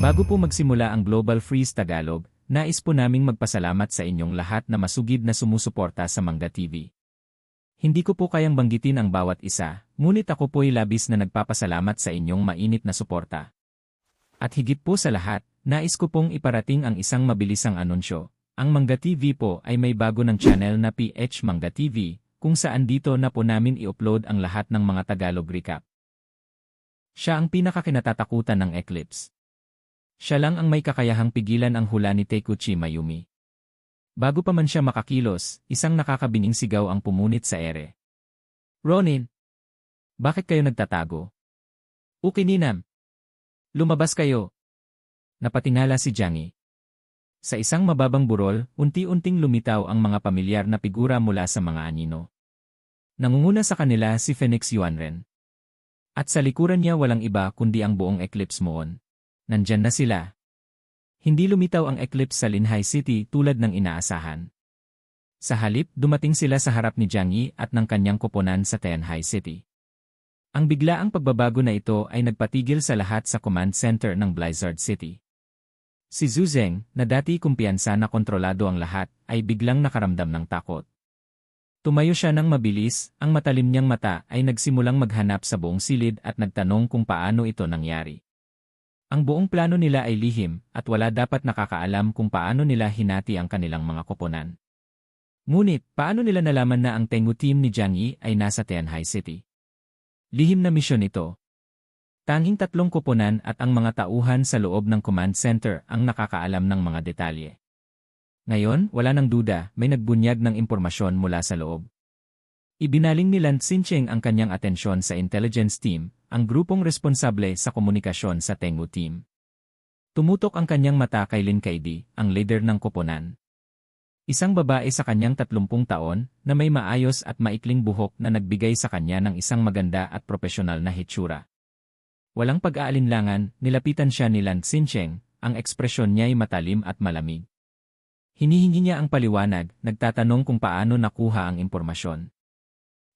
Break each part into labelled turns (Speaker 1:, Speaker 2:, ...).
Speaker 1: Bago po magsimula ang Global Freeze Tagalog, nais po naming magpasalamat sa inyong lahat na masugid na sumusuporta sa Mangga TV. Hindi ko po kayang banggitin ang bawat isa, ngunit ako po'y labis na nagpapasalamat sa inyong mainit na suporta. At higit po sa lahat, nais ko pong iparating ang isang mabilisang anunsyo. Ang Mangga TV po ay may bago ng channel na PH Mangga TV, kung saan dito na po namin i-upload ang lahat ng mga Tagalog recap. Siya ang pinakakinatatakutan ng Eclipse. Siya lang ang may kakayahang pigilan ang hula ni Tekuchi Mayumi. Bago pa man siya makakilos, isang nakakabining sigaw ang pumunit sa ere. Ronin! Bakit kayo nagtatago? Ukininam! Lumabas kayo! Napatingala si Jiangi. Sa isang mababang burol, unti-unting lumitaw ang mga pamilyar na figura mula sa mga anino. Nangunguna sa kanila si Phoenix Yuanren. At sa likuran niya walang iba kundi ang buong Eclipse Moon. Nandyan na sila. Hindi lumitaw ang eclipse sa Linhai City tulad ng inaasahan. Sa halip, dumating sila sa harap ni Jiang Yi at ng kanyang koponan sa Tianhai City. Ang biglaang pagbabago na ito ay nagpatigil sa lahat sa command center ng Blizzard City. Si Zhu Zeng, na dati kumpiyansa na kontrolado ang lahat, ay biglang nakaramdam ng takot. Tumayo siya ng mabilis, ang matalim niyang mata ay nagsimulang maghanap sa buong silid at nagtanong kung paano ito nangyari. Ang buong plano nila ay lihim at wala dapat nakakaalam kung paano nila hinati ang kanilang mga koponan. Ngunit, paano nila nalaman na ang Tengu team ni Jiang Yi ay nasa Tianhai City? Lihim na misyon ito, Tanging tatlong koponan at ang mga tauhan sa loob ng command center ang nakakaalam ng mga detalye. Ngayon, wala nang duda, may nagbunyag ng impormasyon mula sa loob. Ibinaling ni Lan Xincheng ang kanyang atensyon sa intelligence team, ang grupong responsable sa komunikasyon sa Tengu team. Tumutok ang kanyang mata kay Lin Kaidi, ang leader ng koponan. Isang babae sa kanyang 30 taon na may maayos at maikling buhok na nagbigay sa kanya ng isang maganda at profesional na hitsura. Walang pag-aalinlangan, nilapitan siya ni Lan Xincheng, ang ekspresyon niya ay matalim at malamig. Hinihingi niya ang paliwanag, nagtatanong kung paano nakuha ang impormasyon.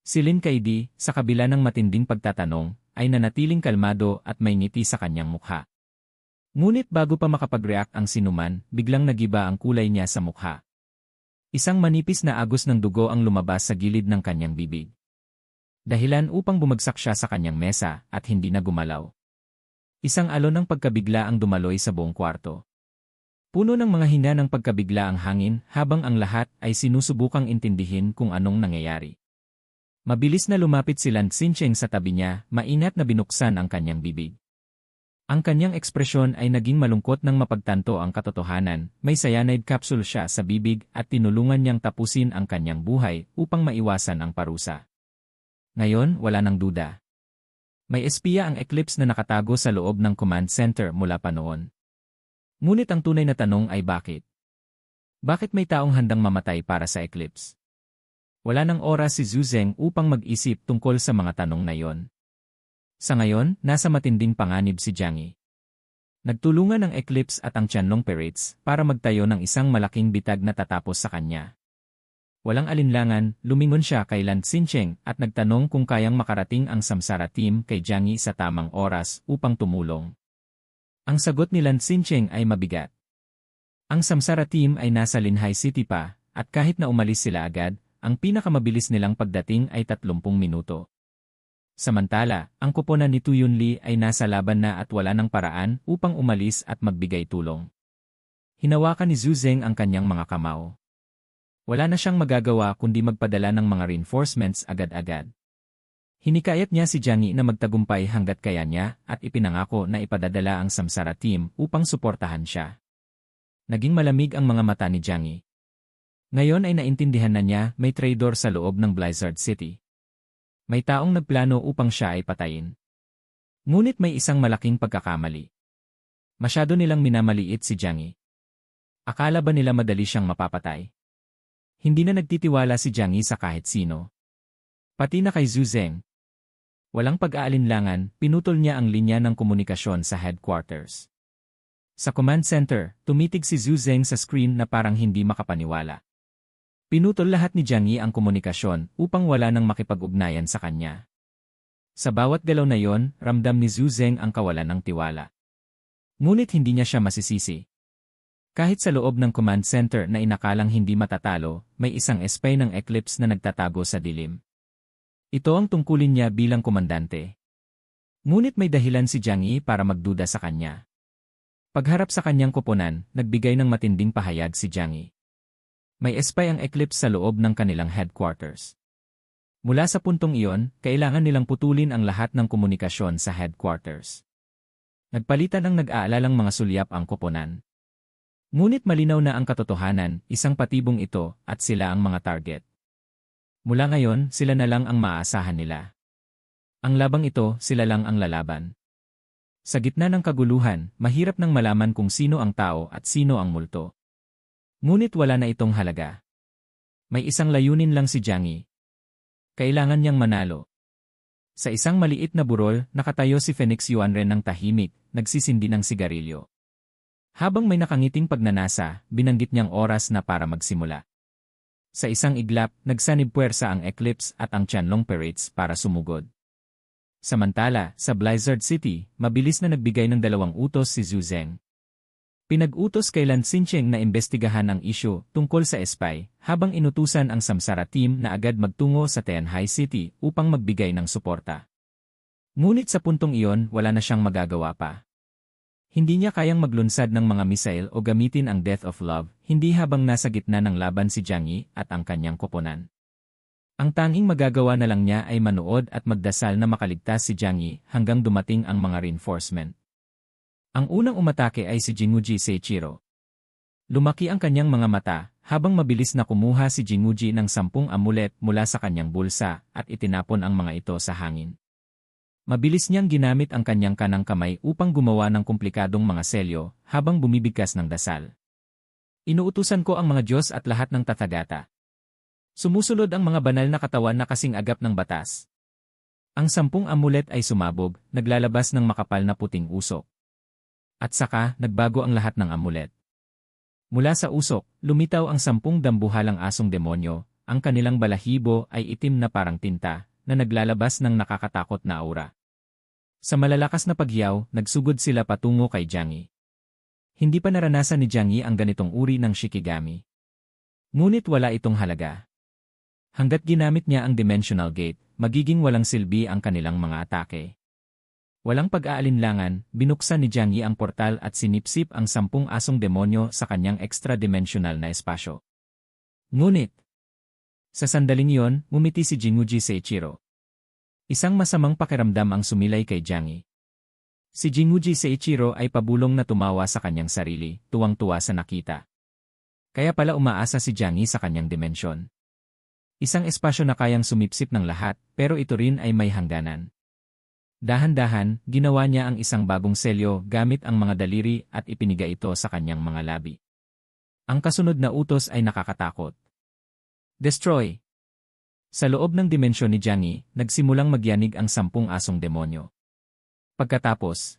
Speaker 1: Si Lin Kaidi, sa kabila ng matinding pagtatanong, ay nanatiling kalmado at may ngiti sa kanyang mukha. Ngunit bago pa makapag-react ang sinuman, biglang nagiba ang kulay niya sa mukha. Isang manipis na agos ng dugo ang lumabas sa gilid ng kanyang bibig dahilan upang bumagsak siya sa kanyang mesa at hindi na gumalaw. Isang alon ng pagkabigla ang dumaloy sa buong kwarto. Puno ng mga hina ng pagkabigla ang hangin habang ang lahat ay sinusubukang intindihin kung anong nangyayari. Mabilis na lumapit si Lan Xincheng sa tabi niya, mainat na binuksan ang kanyang bibig. Ang kanyang ekspresyon ay naging malungkot nang mapagtanto ang katotohanan, may cyanide capsule siya sa bibig at tinulungan niyang tapusin ang kanyang buhay upang maiwasan ang parusa. Ngayon, wala nang duda. May espiya ang Eclipse na nakatago sa loob ng command center mula pa noon. Ngunit ang tunay na tanong ay bakit? Bakit may taong handang mamatay para sa Eclipse? Wala nang oras si Zuzeng upang mag-isip tungkol sa mga tanong na yon. Sa ngayon, nasa matinding panganib si Jiangi. Nagtulungan ng Eclipse at ang Tianlong Pirates para magtayo ng isang malaking bitag na tatapos sa kanya. Walang alinlangan, lumingon siya kay Lan Xincheng at nagtanong kung kayang makarating ang Samsara team kay Jiangyi sa tamang oras upang tumulong. Ang sagot ni Lan Xincheng ay mabigat. Ang Samsara team ay nasa Linhai City pa, at kahit na umalis sila agad, ang pinakamabilis nilang pagdating ay 30 minuto. Samantala, ang kuponan ni Tuyun Li ay nasa laban na at wala ng paraan upang umalis at magbigay tulong. Hinawakan ni Zhu Zeng ang kanyang mga kamao. Wala na siyang magagawa kundi magpadala ng mga reinforcements agad-agad. Hinikayat niya si Jiangyi na magtagumpay hanggat kaya niya at ipinangako na ipadadala ang Samsara team upang suportahan siya. Naging malamig ang mga mata ni Jiangyi. Ngayon ay naintindihan na niya may traitor sa loob ng Blizzard City. May taong nagplano upang siya ay patayin. Ngunit may isang malaking pagkakamali. Masyado nilang minamaliit si Jiangyi. Akala ba nila madali siyang mapapatay? Hindi na nagtitiwala si Jiang Yi sa kahit sino. Pati na kay Zhu. Walang pag-aalinlangan, pinutol niya ang linya ng komunikasyon sa headquarters. Sa command center, tumitig si Zhu sa screen na parang hindi makapaniwala. Pinutol lahat ni Jiang Yi ang komunikasyon upang wala nang makipag-ugnayan sa kanya. Sa bawat galaw na yon, ramdam ni Zhu Zeng ang kawalan ng tiwala. Ngunit hindi niya siya masisisi. Kahit sa loob ng command center na inakalang hindi matatalo, may isang espay ng Eclipse na nagtatago sa dilim. Ito ang tungkulin niya bilang komandante. Ngunit may dahilan si Jiang Yi para magduda sa kanya. Pagharap sa kanyang koponan, nagbigay ng matinding pahayag si Jiang Yi. May espay ang Eclipse sa loob ng kanilang headquarters. Mula sa puntong iyon, kailangan nilang putulin ang lahat ng komunikasyon sa headquarters. Nagpalitan ang nag-aalalang mga sulyap ang koponan. Ngunit malinaw na ang katotohanan, isang patibong ito, at sila ang mga target. Mula ngayon, sila na lang ang maaasahan nila. Ang labang ito, sila lang ang lalaban. Sa gitna ng kaguluhan, mahirap nang malaman kung sino ang tao at sino ang multo. Ngunit wala na itong halaga. May isang layunin lang si Jiangyi. Kailangan niyang manalo. Sa isang maliit na burol, nakatayo si Phoenix Yuanren ng tahimik, nagsisindi ng sigarilyo. Habang may nakangiting pagnanasa, binanggit niyang oras na para magsimula. Sa isang iglap, nagsanib puwersa ang Eclipse at ang Tianlong Pirates para sumugod. Samantala, sa Blizzard City, mabilis na nagbigay ng dalawang utos si Zhu Zeng. Pinag-utos kay Lan Xincheng na imbestigahan ang isyu tungkol sa espy, habang inutusan ang Samsara team na agad magtungo sa Tianhai City upang magbigay ng suporta. Ngunit sa puntong iyon, wala na siyang magagawa pa. Hindi niya kayang maglunsad ng mga missile o gamitin ang Death of Love, hindi habang nasa gitna ng laban si Jiang Yi at ang kanyang koponan. Ang tanging magagawa na lang niya ay manood at magdasal na makaligtas si Jiang Yi hanggang dumating ang mga reinforcement. Ang unang umatake ay si Jinguji Seichiro. Lumaki ang kanyang mga mata, habang mabilis na kumuha si Jinguji ng sampung amulet mula sa kanyang bulsa at itinapon ang mga ito sa hangin. Mabilis niyang ginamit ang kanyang kanang kamay upang gumawa ng komplikadong mga selyo habang bumibigkas ng dasal. Inuutusan ko ang mga Diyos at lahat ng tathagata. Sumusunod ang mga banal na katawan na kasing agap ng batas. Ang sampung amulet ay sumabog, naglalabas ng makapal na puting usok. At saka, nagbago ang lahat ng amulet. Mula sa usok, lumitaw ang sampung dambuhalang asong demonyo, ang kanilang balahibo ay itim na parang tinta, na naglalabas ng nakakatakot na aura. Sa malalakas na pagyaw, nagsugod sila patungo kay Jiangyi. Hindi pa naranasan ni Jiangyi ang ganitong uri ng shikigami. Ngunit wala itong halaga. Hanggat ginamit niya ang dimensional gate, magiging walang silbi ang kanilang mga atake. Walang pag-aalinlangan, binuksan ni Jiangyi ang portal at sinipsip ang sampung asong demonyo sa kanyang extra-dimensional na espasyo. Ngunit, sa sandaling iyon, mumiti si Jinguji Seichiro. Isang masamang pakiramdam ang sumilay kay Jiangyi. Si Jinguji Seichiro ay pabulong na tumawa sa kanyang sarili, tuwang-tuwa sa nakita. Kaya pala umaasa si Jiangyi sa kanyang dimensyon. Isang espasyo na kayang sumipsip ng lahat, pero ito rin ay may hangganan. Dahan-dahan, ginawa niya ang isang bagong selyo gamit ang mga daliri at ipiniga ito sa kanyang mga labi. Ang kasunod na utos ay nakakatakot. Destroy! Sa loob ng dimensyon ni Jiangyi, nagsimulang magyanig ang sampung asong demonyo. Pagkatapos,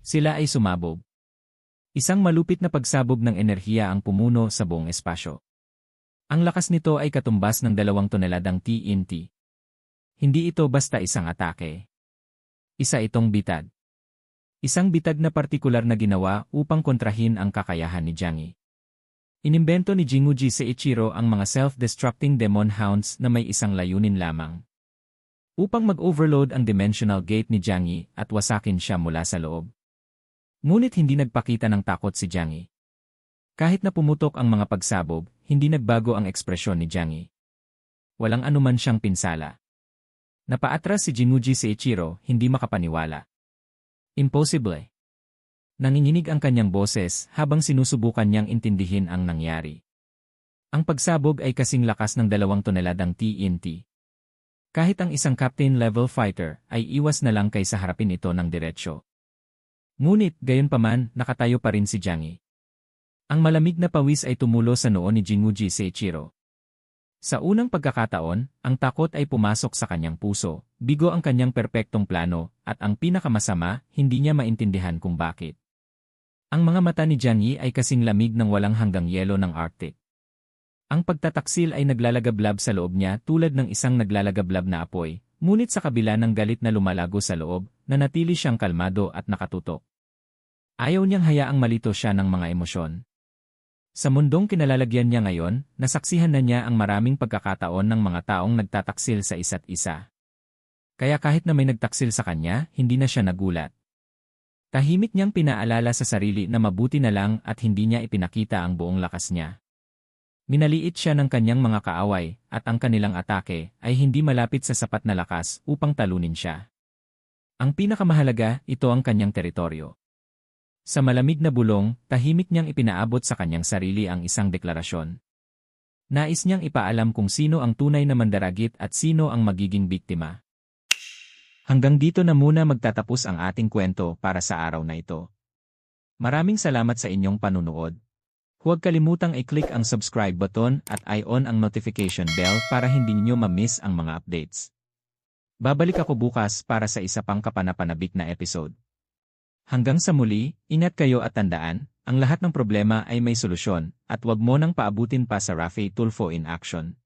Speaker 1: sila ay sumabog. Isang malupit na pagsabog ng enerhiya ang pumuno sa buong espasyo. Ang lakas nito ay katumbas ng dalawang toneladang TNT. Hindi ito basta isang atake. Isa itong bitad. Isang bitag na partikular na ginawa upang kontrahin ang kakayahan ni Jiangyi. Inimbento ni Jinguji Seichiro ang mga self-destructing demon hounds na may isang layunin lamang. Upang mag-overload ang dimensional gate ni Jiangyi at wasakin siya mula sa loob. Ngunit hindi nagpakita ng takot si Jiangyi. Kahit na pumutok ang mga pagsabog, hindi nagbago ang ekspresyon ni Jiangyi. Walang anuman siyang pinsala. Napaatras si Jinguji Seichiro, hindi makapaniwala. Impossible. Nanginginig ang kanyang boses habang sinusubukan niyang intindihin ang nangyari. Ang pagsabog ay kasing lakas ng dalawang toneladang TNT. Kahit ang isang captain-level fighter ay iwas na lang kaysa harapin ito ng diretsyo. Ngunit, gayon paman, nakatayo pa rin si Jiangyi. Ang malamig na pawis ay tumulo sa noo ni Jinguji Seichiro. Sa unang pagkakataon, ang takot ay pumasok sa kanyang puso, bigo ang kanyang perpektong plano, at ang pinakamasama, hindi niya maintindihan kung bakit. Ang mga mata ni Jiangyi ay kasing lamig ng walang hanggang yelo ng Arctic. Ang pagtataksil ay naglalagablab sa loob niya tulad ng isang naglalagablab na apoy, ngunit sa kabila ng galit na lumalago sa loob, nanatili siyang kalmado at nakatutok. Ayaw niyang hayaang malito siya ng mga emosyon. Sa mundong kinalalagyan niya ngayon, nasaksihan na niya ang maraming pagkakataon ng mga taong nagtataksil sa isa't isa. Kaya kahit na may nagtaksil sa kanya, hindi na siya nagulat. Tahimik niyang pinaalala sa sarili na mabuti na lang at hindi niya ipinakita ang buong lakas niya. Minaliit siya ng kanyang mga kaaway at ang kanilang atake ay hindi malapit sa sapat na lakas upang talunin siya. Ang pinakamahalaga, ito ang kanyang teritoryo. Sa malamig na bulong, tahimik niyang ipinaabot sa kanyang sarili ang isang deklarasyon. Nais niyang ipaalam kung sino ang tunay na mandaragit at sino ang magiging biktima. Hanggang dito na muna magtatapos ang ating kwento para sa araw na ito. Maraming salamat sa inyong panunood. Huwag kalimutang i-click ang subscribe button at i-on ang notification bell para hindi niyo ma-miss ang mga updates. Babalik ako bukas para sa isa pang kapanapanabik na episode. Hanggang sa muli, ingat kayo at tandaan, ang lahat ng problema ay may solusyon, at wag mo nang paabutin pa sa Rafi Tulfo in action.